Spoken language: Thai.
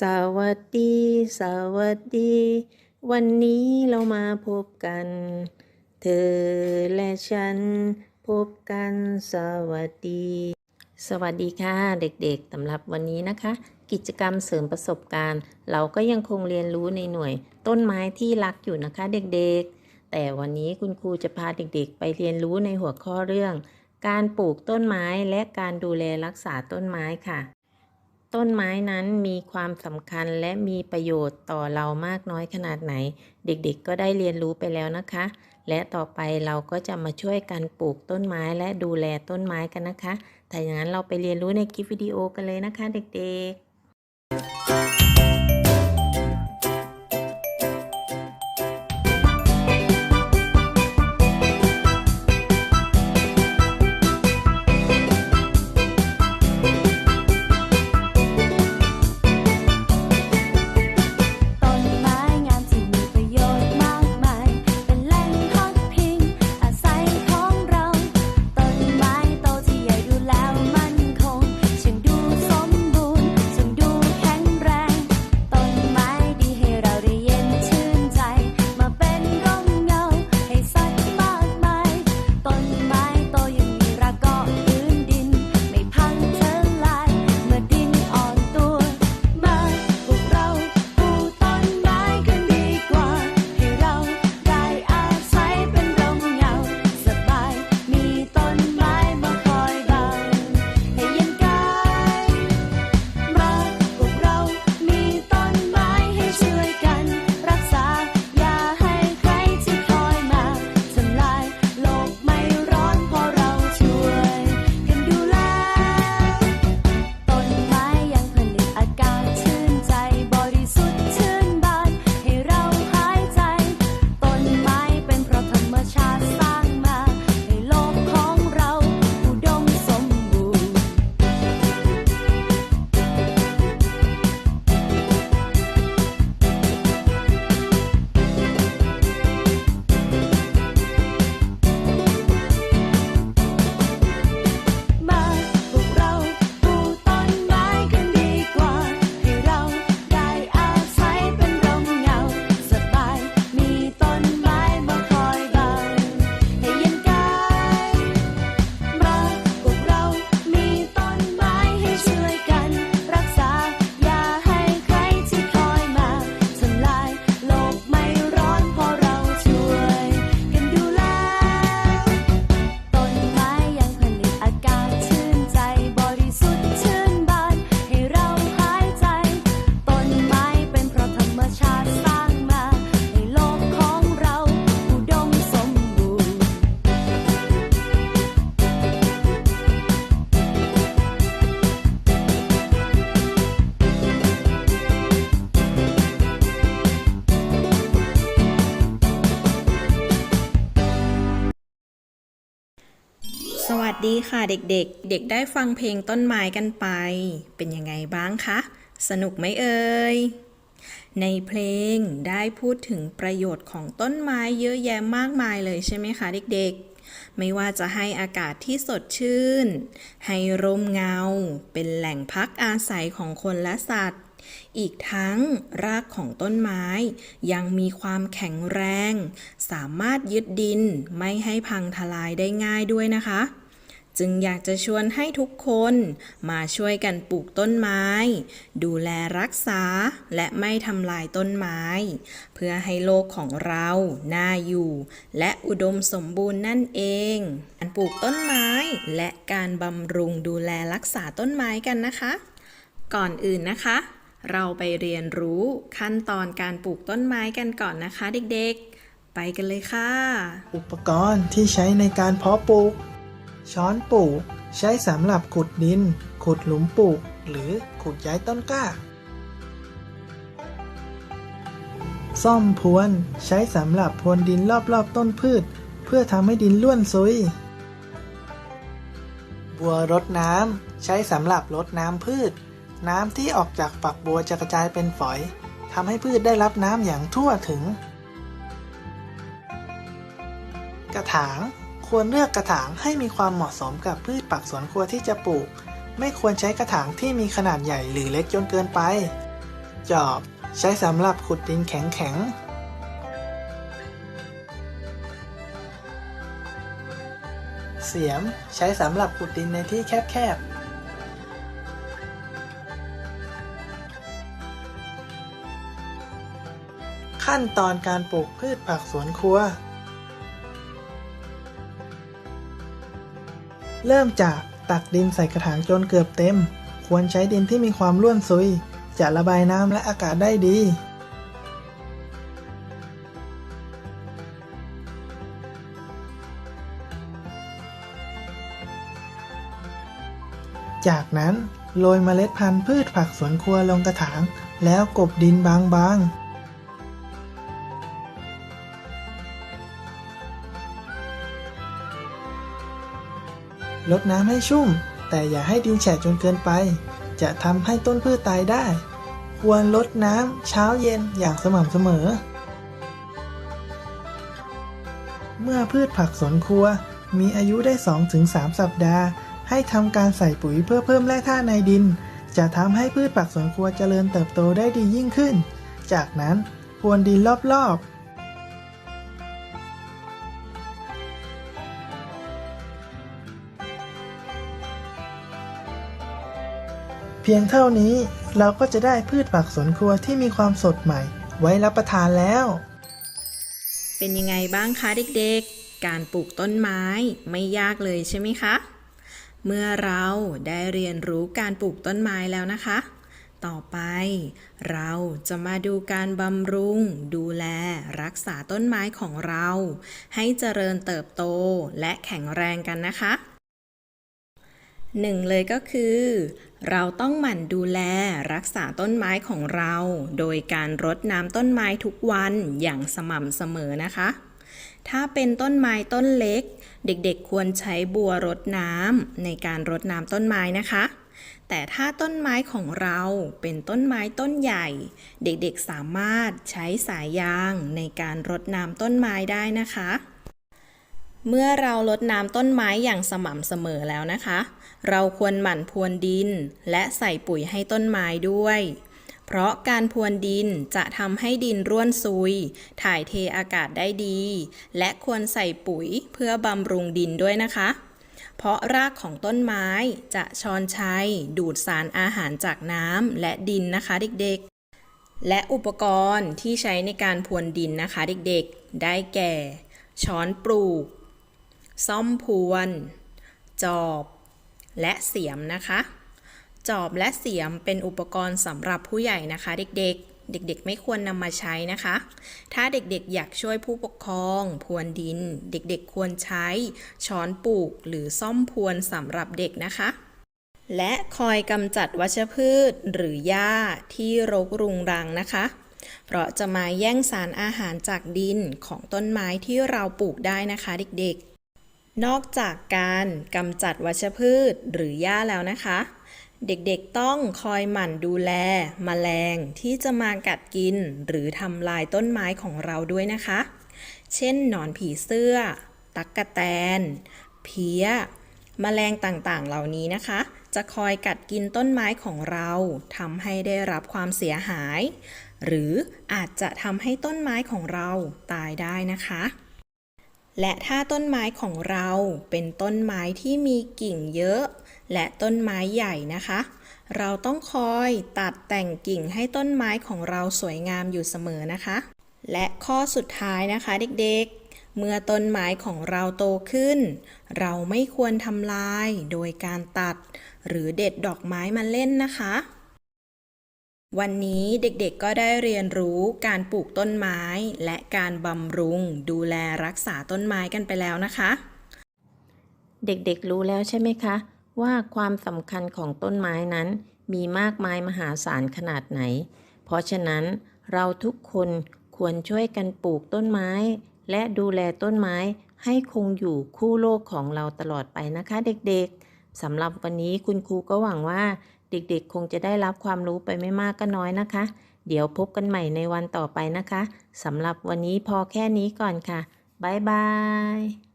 สวัสดี สวัสดี วันนี้เรามาพบกัน เธอและฉันพบกันสวัสดี สวัสดีค่ะเด็กๆสำหรับวันนี้นะคะ กิจกรรมเสริมประสบการณ์ เราก็ยังคงเรียนรู้ในหน่วย ต้นไม้ที่รักอยู่นะคะเด็กๆ แต่วันนี้คุณครูจะพาเด็กๆ ไปเรียนรู้ในหัวข้อเรื่อง การปลูกต้นไม้และการดูแลรักษาต้นไม้ค่ะ ต้นไม้นั้นมีความสำคัญและมีประโยชน์ต่อเรามากน้อยขนาดไหน เด็กๆ ก็ได้เรียนรู้ไปแล้วนะคะ และต่อไปเราก็จะมาช่วยกันปลูกต้นไม้และดูแลต้นไม้กันนะคะ ถ้าอย่างนั้นเราไปเรียนรู้ในคลิปวิดีโอกันเลยนะคะ เด็กๆ ค่ะเด็กๆ เด็กได้ฟังเพลงต้นไม้กันไป เป็นยังไงบ้างคะ สนุกไหมเอ่ย ในเพลงได้พูดถึงประโยชน์ของต้นไม้เยอะแยะมากมายเลยใช่ไหมคะเด็กๆไม่ว่าจะให้อากาศที่สดชื่น ให้ร่มเงา เป็นแหล่งพักอาศัยของคนและสัตว์ อีกทั้งรากของต้นไม้ ยังมีความแข็งแรง สามารถยึดดินไม่ให้พังทลายได้ง่ายด้วยนะคะ จึงอยากจะชวนให้ทุกคนมาช่วยกันปลูกต้นไม้ ดูแลรักษาและไม่ทำลายต้นไม้ เพื่อให้โลกของเราน่าอยู่ และอุดมสมบูรณ์นั่นเอง การปลูกต้นไม้และการบำรุงดูแลรักษาต้นไม้กันนะคะ ก่อนอื่นนะคะ เราไปเรียนรู้ขั้นตอนการปลูกต้นไม้กันก่อนนะคะ เด็กๆ ไปกันเลยค่ะ อุปกรณ์ที่ใช้ในการเพาะปลูก ช้อนปลูก ใช้สำหรับขุดดิน ขุดหลุมปลูก หรือขุดย้ายต้นกล้า ซ่อมพรวน ใช้สำหรับพรวนดินรอบๆต้นพืช เพื่อทำให้ดินร่วนซุย บัวรดน้ำ ใช้สำหรับรดน้ำพืช น้ำที่ออกจากฝักบัวจะกระจายเป็นฝอยทำให้พืชได้รับน้ำอย่างทั่วถึง กระถาง ควรเลือกกระถางให้มีความเหมาะสมกับพืชผักสวนครัวที่จะปลูก ไม่ควรใช้กระถางที่มีขนาดใหญ่หรือเล็กจนเกินไป จอบใช้สำหรับขุดดินแข็งๆเสียมใช้สำหรับขุดดินในที่แคบๆ ขั้นตอนการปลูกพืชผักสวนครัว เริ่มจากตักดินใส่กระถางจนเกือบเต็ม ควรใช้ดินที่มีความร่วนซุย จะระบายน้ำและอากาศได้ดี จากนั้นโรยเมล็ดพันธุ์พืชผักสวนครัวลงกระถาง แล้วกบดินบางๆ ลดน้ำให้ชุ่ม แต่อย่าให้ดินแฉะจนเกินไป จะทำให้ต้นพืชตายได้ ควรลดน้ำเช้าเย็นอย่างสม่ำเสมอ เมื่อพืชผักสวนครัว มีอายุได้ 2-3 สัปดาห์ ให้ทำการใส่ปุ๋ยเพื่อเพิ่มแร่ธาตุในดิน จะทำให้พืชผักสวนครัวเจริญเติบโตได้ดียิ่งขึ้น จากนั้นพรวนดินรอบๆ เพียงเท่านี้เราก็จะได้พืชผักสวนครัวที่มีความสดใหม่ ไว้รับประทานแล้ว เป็นยังไงบ้างคะเด็กๆ การปลูกต้นไม้ไม่ยากเลยใช่ไหมคะ เมื่อเราได้เรียนรู้การปลูกต้นไม้แล้วนะคะ ต่อไป เราจะมาดูการบำรุง ดูแลรักษาต้นไม้ของเรา ให้เจริญเติบโตและแข็งแรงกันนะคะ หนึ่งเลยก็คือ เราต้องหมั่นดูแลรักษาต้นไม้ของเรา โดยการรดน้ำต้นไม้ทุกวันอย่างสม่ำเสมอนะคะ ถ้าเป็นต้นไม้ต้นเล็ก เด็กๆควรใช้บัวรดน้ำในการรดน้ำต้นไม้นะคะ แต่ถ้าต้นไม้ของเราเป็นต้นไม้ต้นใหญ่ เด็กๆสามารถใช้สายยางในการรดน้ำต้นไม้ได้นะคะ เมื่อเราลดน้ำต้นไม้อย่างสม่ำเสมอแล้วนะคะ เราควรหมั่นพรวนดิน และใส่ปุ๋ยให้ต้นไม้ด้วย เพราะการพรวนดินจะทำให้ดินร่วนซุย ถ่ายเทอากาศได้ดี และควรใส่ปุ๋ยเพื่อบำรุงดินด้วยนะคะ เพราะรากของต้นไม้จะชอนชัย ดูดสารอาหารจากน้ำและดินนะคะเด็กๆ และอุปกรณ์ที่ใช้ในการพรวนดินนะคะเด็กๆ ได้แก่ ช้อนปลูก ซ่อมพรวน จอบ และเสียมนะคะ จอบและเสียมเป็นอุปกรณ์สำหรับผู้ใหญ่นะคะ เด็กๆ เด็กๆ ไม่ควรนำมาใช้นะคะ ถ้าเด็กๆ อยากช่วยผู้ปกครองพรวนดิน เด็กๆ ควรใช้ช้อนปลูกหรือซ่อมพรวนสำหรับเด็กนะคะและคอยกำจัดวัชพืชหรือหญ้าที่รกรุงรังนะคะ เพราะจะมาแย่งสารอาหารจากดินของต้นไม้ที่เราปลูกได้นะคะเด็กๆ นอกจากการกำจัดวัชพืชหรือหญ้าแล้วนะคะ เด็กๆต้องคอยหมั่นดูแลมแมลงที่จะมากัดกินหรือทำลายต้นไม้ของเราด้วยนะคะ เช่นหนอนผีเสื้อ ตั๊กกะแตน เพี้ยแมลงต่างๆ เหล่านี้นะคะ จะคอยกัดกินต้นไม้ของเราทำให้ได้รับความเสียหาย หรืออาจจะทำให้ต้นไม้ของเราตายได้นะคะ และถ้าต้นไม้ของเราเป็นต้นไม้ที่มีกิ่งเยอะ และต้นไม้ใหญ่นะคะ เราต้องคอยตัดแต่งกิ่งให้ต้นไม้ของเราสวยงามอยู่เสมอนะคะ และข้อสุดท้ายนะคะเด็กๆ เมื่อต้นไม้ของเราโตขึ้น เราไม่ควรทำลายโดยการตัด หรือเด็ดดอกไม้มาเล่นนะคะ วันนี้เด็กๆก็ได้เรียนรู้การปลูกต้นไม้ และการบำรุง ดูแลรักษาต้นไม้กันไปแล้วนะคะ เด็กๆรู้แล้วใช่ไหมคะ ว่าความสำคัญของต้นไม้นั้น มีมากมายมหาศาลขนาดไหน เพราะฉะนั้นเราทุกคนควรช่วยกันปลูกต้นไม้ และดูแลต้นไม้ให้คงอยู่คู่โลกของเราตลอดไปนะคะ เด็กๆสำหรับวันนี้คุณครูก็หวังว่า เด็กๆ คงจะได้รับความรู้ไปไม่มากก็น้อยนะคะ เดี๋ยวพบกันใหม่ในวันต่อไปนะคะสำหรับวันนี้พอแค่นี้ก่อนค่ะ บ๊ายบาย